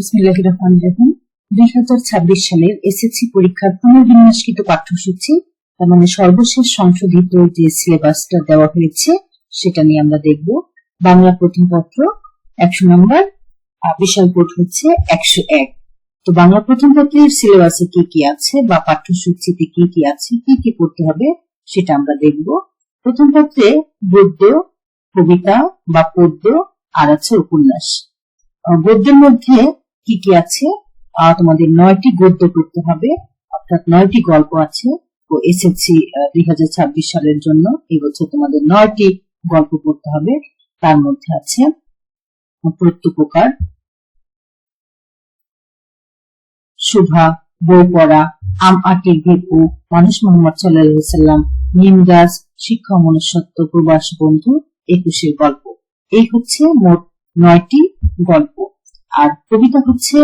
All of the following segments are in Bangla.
মানে একশো বাংলা প্রথম পত্রের সিলেবাসে কি কি আছে বা পাঠ্যসূচিতে কি কি আছে, কি কি পড়তে হবে, সেটা আমরা দেখব। প্রথম পত্রে গদ্য, কবিতা বা পদ্য, আর আছে উপন্যাস। গদ্যের মধ্যে কি কি আছে? তোমাদের নয়টি গদ্য করতে হবে। অর্থাৎ নয়টি গল্প আছে। তো এসএসসি দুই হাজার ছাব্বিশ সালের জন্য এই বছর তোমাদের নয়টি গল্প পড়তে হবে। তার মধ্যে আছে প্রত্যুপকার, শুভা বই পড়া আম আটির ভেপু, মানুষ মোহাম্মদ সাল্লাম নিম গাছ, শিক্ষা মনুষ্যত্ব, প্রবাস বন্ধু, একুশের গল্প। এই হচ্ছে মোট নয়টি গল্প। আর কবিতা হচ্ছে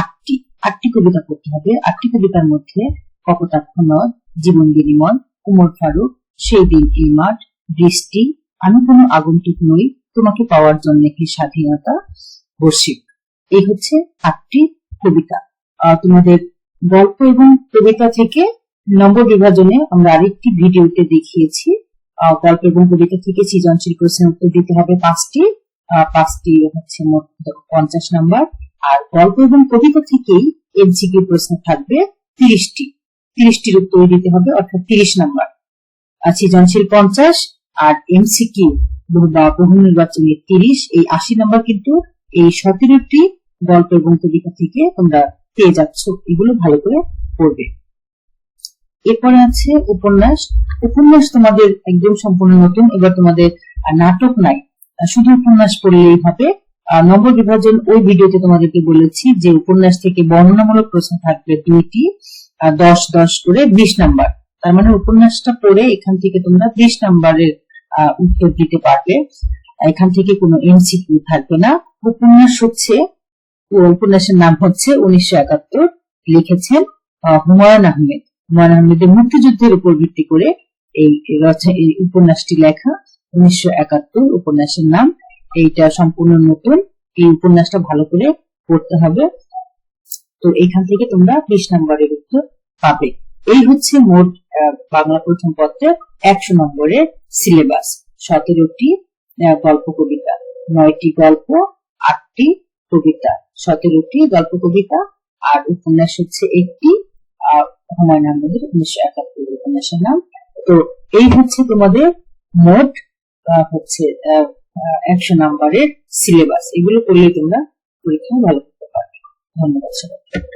আটটি আটটি কবিতা করতে হবে। আটটি কবিতার মধ্যে কপোতাক্ষ নদ জীবন গিরিমন উমর ফারুক, সেই দিন এই মাঠ, বৃষ্টি, আমি কোনো আগন্তুক নই, তোমাকে পাওয়ার জন্য কি স্বাধীনতা? বর্ষিক, এই হচ্ছে আটটি কবিতা। তোমাদের গল্প এবং কবিতা থেকে নম্বর বিভাজনে আমরা আরেকটি ভিডিওতে দেখিয়েছি। গল্প এবং কবিতা থেকে সৃজনশীল প্রশ্নের উত্তর দিতে হবে পাঁচটি। পাঁচটি হচ্ছে মোট পঞ্চাশ নাম্বার। আর গল্প এবং কবিতা থেকেই এমসিকিউ প্রশ্ন থাকবে তিরিশটি। তিরিশটির উত্তর দিতে হবে, অর্থাৎ তিরিশ নাম্বার। আর সৃজনশীল পঞ্চাশ, আর এমসিকিউ বা বহু নির্বাচনে তিরিশ, এই আশি নাম্বার কিন্তু এই সতেরোটি গল্প এবং কবিতা থেকে তোমরা পেয়ে যাচ্ছ, এগুলো ভালো করে পড়বে। এরপরে আছে উপন্যাস। উপন্যাস তোমাদের একদম সম্পূর্ণ নতুন, এবার তোমাদের নাটক নাই। শুধু উপন্যাস পড়লেই হবে। নম্বর বিভাজন ওই ভিডিওতে তোমাদেরকে বলেছি যে উপন্যাস থেকে বর্ণনামূলক প্রশ্ন থাকবে দুইটি দশ দশ করে বিশ নাম্বার। তার মানে উপন্যাসটা পড়ে এখান থেকে তোমরা বিশ নাম্বারের উত্তর দিতে পারবে। এখান থেকে কোনো এমসিকিউ থাকবে না। উপন্যাস হচ্ছে উপন্যাসের নাম হচ্ছে উনিশশো একাত্তর। লিখেছেন হুমায়ুন আহমেদ। হুমায়ুন আহমেদের মুক্তিযুদ্ধের উপর ভিত্তি করে এই উপন্যাসটি লেখা। উনিশশো একাত্তর উপন্যাসের নাম। এইটা সম্পূর্ণ নতুন। এই উপন্যাসটা ভালো করে পড়তে হবে। তো এখান থেকে তোমরা বিশ নম্বরের উত্তর পাবে। এই হচ্ছে মোট বাংলা প্রথম পত্রের একশো নম্বরের সিলেবাস। সতেরোটি গল্প কবিতা। নয়টি গল্প আটটি কবিতা। সতেরোটি গল্প কবিতা আর উপন্যাস হচ্ছে একটি আহ, হুমায়ুন আহমেদের উনিশশো একাত্তর উপন্যাসের নাম। তো এই হচ্ছে তোমাদের মোট হচ্ছে একশো নাম্বারের সিলেবাস এগুলো করলে তোমরা পরীক্ষা ভালো করতে পারবে। ধন্যবাদ সবাইকে।